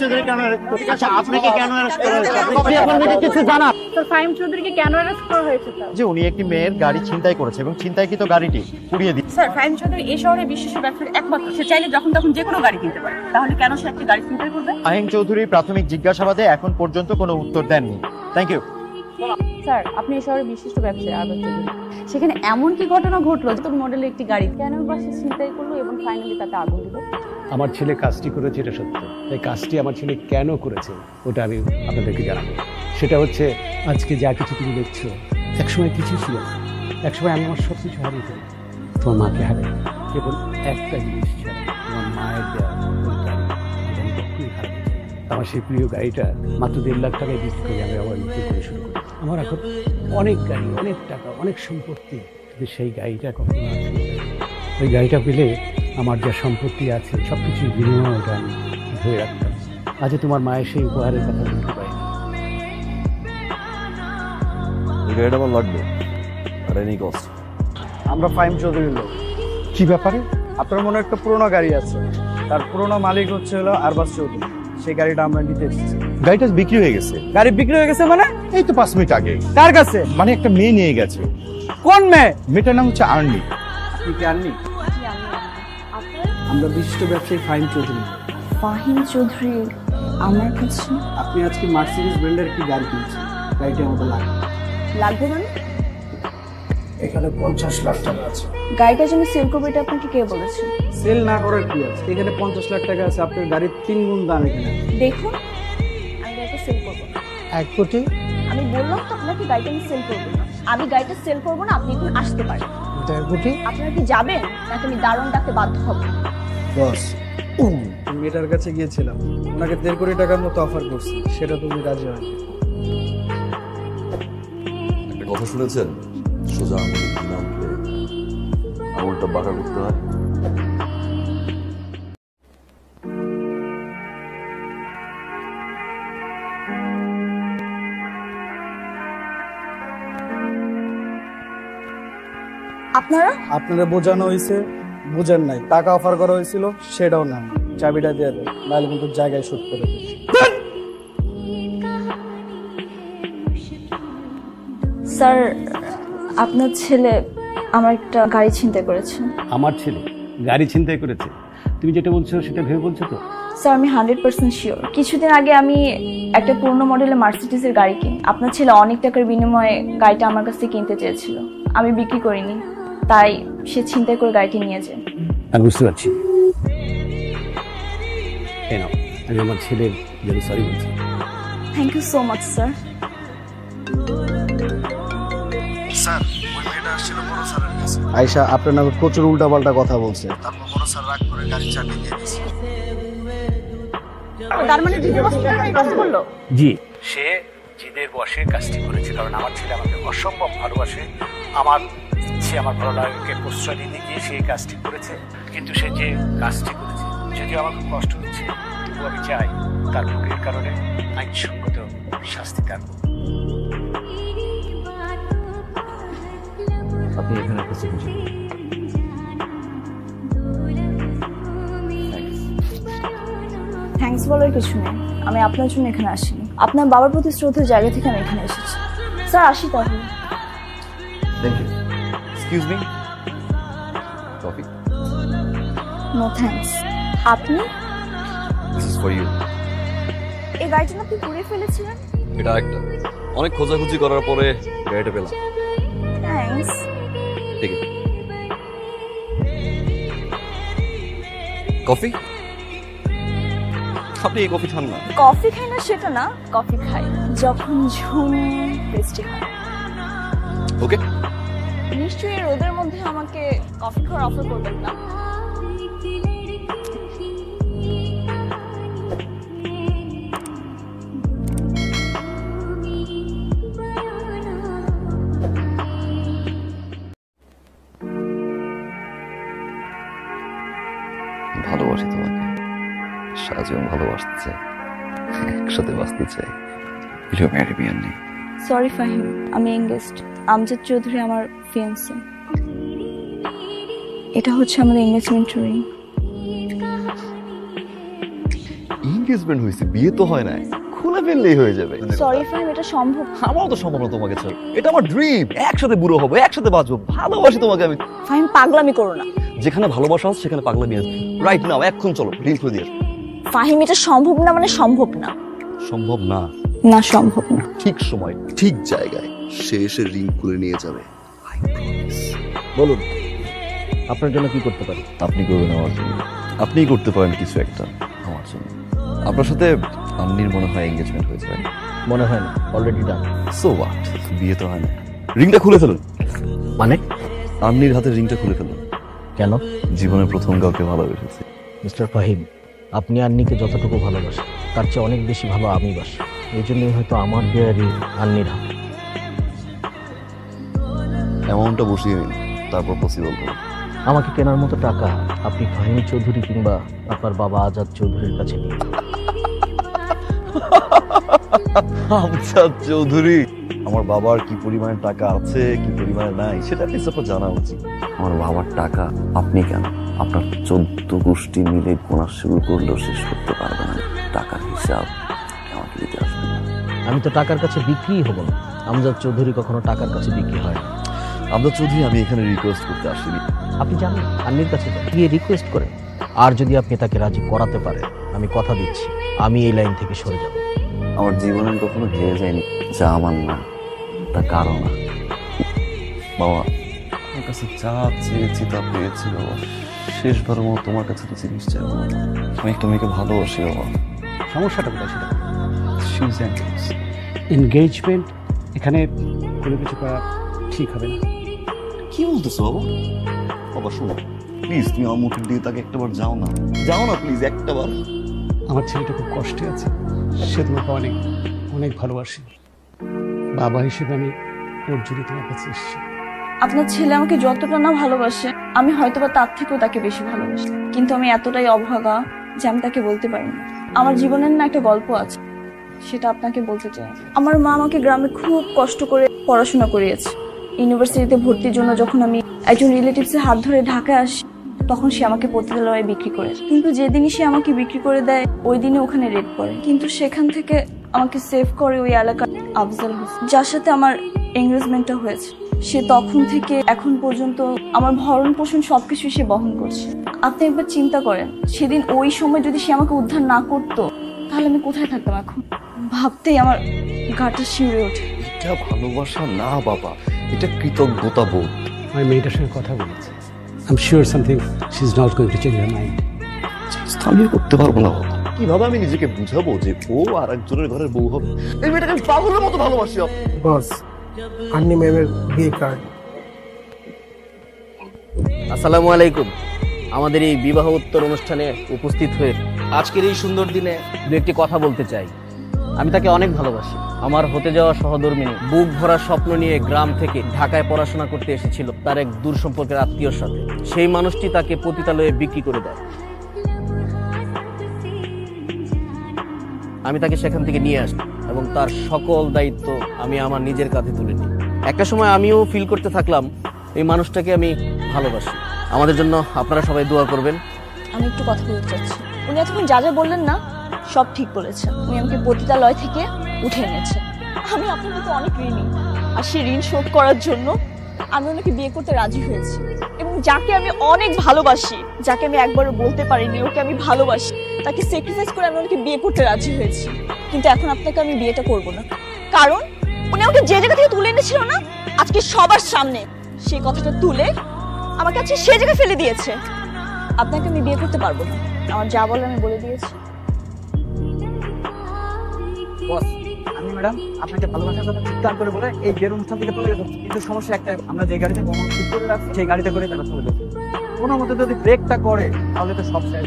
চৌধুরী কেন? আচ্ছা আপনাকে কেন অ্যারেস্ট করা হয়েছে? আপনি আপনাকে কিছু জানা তো ফাহিম চৌধুরীকে কেন অ্যারেস্ট করা হয়েছে যে উনি একটি মেয়ের গাড়ি ছিনতাই করেছে এবং ছিনতাইকৃত গাড়িটি পুড়িয়ে দিচ্ছে স্যার ফাহিম চৌধুরী এই শহরে বিশেষ একমাত্র। সে চাইলে যখন তখন যে কোনো গাড়ি কিনতে পারে। তাহলে কেন সে একটি গাড়ি করবে? চৌধুরী প্রাথমিক জিজ্ঞাসাবাদে এখন পর্যন্ত কোনো উত্তর দেননি। থ্যাংক ইউ স্যার আপনি এই শহরের বিশিষ্ট ব্যবসায়ী আরবাজ সেখানে এমন কি ঘটনা ঘটলো তোর মডেলের একটি গাড়ি কেন বা সে চিন্তাই করল এবং ফাইনালি তাতে আগুন দিল? আমার ছেলে কাজটি করেছে, এটা সত্য তাই কাজটি আমার ছেলে কেন করেছে, ওটা আমি আপনাদেরকে জানাব সেটা হচ্ছে, আজকে যা কিছু তুমি দেখছ, একসময় কিছু ছিল। একসময় আমি আমার সব কিছু হারিয়ে ফেলি তোমার মাকে হারাই কেবল একটা জিনিস আমার মায়ের দেওয়া। আমার সেই প্রিয় গাড়িটা মাত্র দেড় লাখ টাকায় বিক্রি করে আমি আবার নতুন করে শুরু করি আমার এখন অনেক গাড়ি, অনেক টাকা, অনেক সম্পত্তি সেই গাড়িটা কখনো। ওই গাড়িটা পেলে আমার যা সম্পত্তি আছে সব কিছুর বিনিময়ে ওটা আমি ধরে রাখতাম আজ তোমার মায়ের সেই উপহারের কথা বলতে পারি। গাড়িটা আমার লাগবে আর এনি কস্ট আমরা ফাইম চৌধুরীর লোক। কি ব্যাপারে? আপনার মনে হয় একটা পুরোনো গাড়ি আছে। তার পুরোনো মালিক হচ্ছে হলো আরবাস চৌধুরী। সেই গাড়িটা আমরা নিতে এসেছি। গাড়িটা বিক্রি হয়ে গেছে। গাড়ি বিক্রি হয়ে গেছে মানে? এই তো পাঁচ মিনিট আগে। কার কাছে? মানে একটা মেয়ে নিয়ে গেছে। কোন মেয়ে? মেয়েটার নাম হচ্ছে আর্নি। আপনি কি আননি আমরা বিশিষ্ট ব্যবসায়ী ফাইম চৌধুরী। ফাহিম চৌধুরী আমার কাছে? আপনি আজকে মার্সিডিজ ব্র্যান্ডের একটি গাড়ি কিনছেন। গাড়িটি আমাদের লাগবে। লাগবে মানে? এখানে পঞ্চাশ লাখ টাকা আছে। গাড়িটার জন্য সেল করব এটা আপনাকে কে বলেছে? সেল না করার কি আছে? এখানে পঞ্চাশ লাখ টাকা আছে। আপনার গাড়ির তিন গুণ দাম এখানে দেখুন আমি গাড়িটা সেল করব। না। এক কোটি? আমি বললাম তো আপনাকে গাড়িটা আমি সেল করব। না আমি গাড়িটা সেল করব না আপনি এখন আসতে পারেন। দেড় কোটি আপনারা কি যাবেন? নাকি আমি দারুণ ডাকতে বাধ্য হব? আমি মেয়েটার কাছে গিয়েছিলাম। ওনাকে দেড় কোটি টাকার মতো অফার করছি। সেটা তুমি রাজি হয় একটা কথা শুনেছেন? সোজা আঙুলে ঘি না উঠলে আঙুলটা বাঁকা করতে হয়। আপনারা? আপনারা বোঝানো হয়েছে বুঝেন নাই। টাকা অফার করা হয়েছিল সেটাও না। চাবিটা দিয়ে দেয় নাহলে কিন্তু জায়গায় শুট করে দেবে স্যার আপনার ছেলে আমার একটা গাড়ি ছিনতাই করেছে। আমার ছেলে গাড়ি ছিনতাই করেছে? তুমি যেটা বলছো সেটা ভেবে বলছো তো? স্যার আমি হান্ড্রেড পার্সেন্ট শিওর। কিছুদিন আগে আমি একটা পুরনো মডেলের মার্সিডিসের গাড়ি কিনি। আপনার ছেলে অনেক টাকার বিনিময়ে গাড়িটা আমার কাছ থেকে কিনতে চেয়েছিল। আমি বিক্রি করিনি। তাই সে ছিনতাই করে গাড়িটি নিয়ে যায়। আমি বুঝতে পারছি। এই নাও, আমি আমার ছেলের জন্য সরি বলছি। Thank you so much sir আয়সা আপনার নামে প্রচুর উল্টাপাল্টা কথা বলছে। তারপর বড় স্যার রাগ করে গাড়ি চালিয়ে দিয়ে তার মানে কাজ করল? জি। সে জিদের বসে কাজটি করেছে কারণ আমার ছেলে আমাকে অসম্ভব ভালোবাসে। আমার সে আমার ভালো লাগাকে প্রশ্রয় দিতে গিয়ে সে কাজটি করেছে। কিন্তু সে যে কাজটি করেছে যদিও আমার খুব কষ্ট হচ্ছে তবু আমি চাই তার ভুলের কারণে আইনসঙ্গত শাস্তি তার। আপনি এখানে থ্যাঙ্কস বলার কিছু নেই। আমি আপনার জন্য এখানে আসিনি। আপনার বাবার প্রতি শ্রদ্ধার জায়গা থেকে আমি এখানে এসেছি। স্যার আসি তাহলে। Thank you excuse me coffee no thanks আপনি? দিস ইজ ফর ইউ এই গাড়িটা আপনি পুড়িয়ে ফেলেছিলেন? এটা একটা। অনেক খোঁজাখুঁজি করার পরে গাড়িটা পেলাম। থ্যাঙ্কস ঠিক আছে কফি আপনি এই কফি খান না। কফি খাই না সেটা না কফি খাই। যখন ঝুম বৃষ্টি হয়। ওকে নিশ্চয়ই রোদের মধ্যে আমাকে কফি খাওয়ার অফার করবেন না। ভালোবাসি তোমাকে। সারাজীবন ভালোবাসতে চাই। একসাথে বাঁচতে চাই। প্রিয় ম্যারি বিয়ান্নি সরি ফাহিম আমি এঙ্গেজড আমজাদ চৌধুরী আমার ফিয়ান্সি এটা হচ্ছে আমাদের এঙ্গেজমেন্ট রিং এনগেজমেন্ট হয়েছে বিয়ে তো হয় নাই। খুলে ফেললেই হয়ে যাবে। সরি ফাহিম এটা সম্ভব আমারও তো সম্ভব না তোমাকে ছাড়া। এটা আমার ড্রিম একসাথে বুড়ো হব একসাথে বাঁচবো। ভালোবাসি তোমাকে আমি। ফাহিম পাগলামি করো না। যেখানে ভালোবাসা আছে সেখানে পাগলামি আছে। রাইট নাও এখন চলো ডিল করে দিয়ে। ফাহিম এটা সম্ভব না মানে সম্ভব না। সম্ভব না। না সম্ভব না। ঠিক সময় ঠিক জায়গায়। সে এসে রিং খুলে নিয়ে যাবে। বলুন আপনার জন্য কি করতে পারি? আপনি করবেন আমার জন্য। আপনিই করতে পারেন কিছু একটা আমার জন্য। আপনার সাথে আন্নির মনে হয় এঙ্গেজমেন্ট হয়েছে মনে হয় না অলরেডি ডান সো হোয়াট বিয়ে তো হয় না। রিংটা খুলে ফেলুন। মানে? আন্নির হাতে রিংটা খুলে ফেলুন। কেন? জীবনের প্রথম কাউকে ভালোবেসেছি। মিস্টার ফাহিম আপনি আন্নিকে যতটুকু ভালোবাসেন তার চেয়ে অনেক বেশি ভালো আমি বাসি। এই জন্যই হয়তো আমার বিয়ারি আন্নির হাতে। অ্যামাউন্টটা বসিয়ে নিন তারপর পসিবল করুন আমাকে কেনার মতো টাকা আপনি ফাহিম চৌধুরী কিংবা আপনার বাবা আজাদ চৌধুরীর কাছে নিয়ে যান। আমজাদ চৌধুরী আমার বাবার কি পরিমাণে টাকা আছে কি পরিমাণে নাই সেটা প্লিজ আপনার জানা উচিত। আমার বাবার টাকা আপনি কেন? আপনার চোদ্দ গোষ্ঠী মিলে গোনা শুরু করলেও শেষ করতে পারবে না। টাকার হিসাব আমাকে দিতে আসবে আমি তো টাকার কাছে বিক্রিই হব না। আমজাদ চৌধুরী কখনো টাকার কাছে বিক্রি হয় না। আমজাদ চৌধুরী আমি এখানে রিকোয়েস্ট করতে আসিনি। আপনি জানেন আন্নির কাছে গিয়ে রিকোয়েস্ট করেন আর যদি আপনি তাকে রাজি করাতে পারেন আমি কথা দিচ্ছি। আমি এই লাইন থেকে সরে যাব। আমার জীবনে কখনো হেরে যায়নি যা আমার না তা কারও না বাবা আমার কাছে যা চেয়েছি তা পেয়েছি বাবা। শেষবার মতো তোমার কাছে তো জিনিস চাইব না। আমি একটা মেয়েকে ভালোবাসি বাবা। সমস্যাটা কোথায় সেটা? এনগেজমেন্ট এখানে কোনো কিছু করা ঠিক হবে না। কি বলতেছো বাবা? বাবা শোনো। প্লিজ তুমি আমার মুখের দিকে তাকে একটাবার যাও না। যাও না প্লিজ একটাবার। আমার ছেলেটা খুব কষ্টে আছে। সে তোমাকে অনেক অনেক ভালোবাসে। বাবা হিসেবে আমি ওর জন্য তোমার কাছে এসেছি। আপনার ছেলে আমাকে যতটা না ভালোবাসে আমি হয়তো বা তার থেকেও তাকে বেশি ভালোবাসি। কিন্তু আমি এতটাই অভাগা যে আমি তাকে বলতে পারি না আমার জীবনের না একটা গল্প আছে সেটা আপনাকে বলতে চাই। আমার মা আমাকে গ্রামে খুব কষ্ট করে পড়াশোনা করিয়েছে। ইউনিভার্সিটিতে ভর্তির জন্য যখন আমি একজন রিলেটিভসের হাত ধরে ঢাকায় আসি, তখন সে আমাকে পতিতালয়ে বিক্রি করে। কিন্তু যেদিনই সে আমাকে বিক্রি করে দেয় ওই দিনে ওখানে রেড পড়ে কিন্তু সেখান থেকে আমাকে সেভ করে ওই এলাকার আফজাল হোসেন, যার সাথে আমার এঙ্গেজমেন্টটা হয়েছে। সে তখন থেকে এখন পর্যন্ত আমার ভরণ পোষণ সবকিছু সে বহন করছে। আপনি একবার চিন্তা করেন, সেদিন ওই সময় যদি সে আমাকে উদ্ধার না করতো, তাহলে আমি কোথায় থাকতাম এখন? ভাবতেই আমার গাটা শিউরে ওঠে। এটা ভালোবাসা না, বাবা। এটা কৃতজ্ঞতা বোধ। আমি মেয়েটার সঙ্গে কথা বলেছি। I am sure something she is not going to change her mind আমি করতে পারব না। কীভাবে আমি নিজেকে বুঝাবো যে ও আর একজনের ঘরের বউ হবে? এই মেয়েটাকে আমি পাগলের মতো ভালোবাসি। বস আন্নি ম্যামের বিয়ে কার্ড আসসালামু আলাইকুম। আমাদের এই বিবাহ উত্তর অনুষ্ঠানে উপস্থিত হয়ে আজকের এই সুন্দর দিনে দু একটি কথা বলতে চাই। আমি তাকে অনেক ভালোবাসি। আমার হতে যাওয়া সহধর্মিনী বুক ভরা স্বপ্ন নিয়ে গ্রাম থেকে ঢাকায় পড়াশোনা করতে এসেছিল তার এক দূর সম্পর্কের আত্মীয়র সাথে। সেই মানুষটি তাকে পতিতালয়ে বিক্রি করে দেয়। আমি তাকে সেখান থেকে নিয়ে আসি এবং তার সকল দায়িত্ব আমি আমার নিজের কাঁধে তুলে নিই। একটা সময় আমিও ফিল করতে থাকলাম, এই মানুষটাকে আমি ভালোবাসি। আমাদের জন্য আপনারা সবাই দোয়া করবেন। আমি একটু কথা বলতে চাচ্ছি। উনি এতক্ষণ যা যা বললেন না সব ঠিক বলেছেন উনি আমাকে পতিতালয় থেকে উঠে এনেছেন আমি আপনার মতো অনেক ঋণী। আর সেই ঋণ শোধ করার জন্য আমি ওনাকে বিয়ে করতে রাজি হয়েছি। এবং যাকে আমি অনেক ভালোবাসি, যাকে আমি একবারও বলতে পারিনি, ওকে আমি ভালোবাসি, তাকে স্যাক্রিফাইস করে আমি ওনাকে বিয়ে করতে রাজি হয়েছি। কিন্তু এখন আপনাকে আমি বিয়েটা করব না। কারণ উনি আমাকে যে জায়গা থেকে তুলে এনেছিল না, আজকে সবার সামনে সেই কথাটা তুলে আমাকে আজকে সে জায়গায় ফেলে দিয়েছে। আপনাকে আমি বিয়ে করতে পারব না। আমার যা বলে আমি বলে দিয়েছি। বস, আমি ম্যাডাম আপনাকে ভালোবাসার করে বলে এই বিয়ের অনুষ্ঠান থেকে চলে কিন্তু সমস্যা একটা, আমরা যে গাড়িতে রাখছি, সেই গাড়িতে করে তারা চলে কোনো মতে যদি ব্রেকটা করে, তাহলে তো সব শেষ।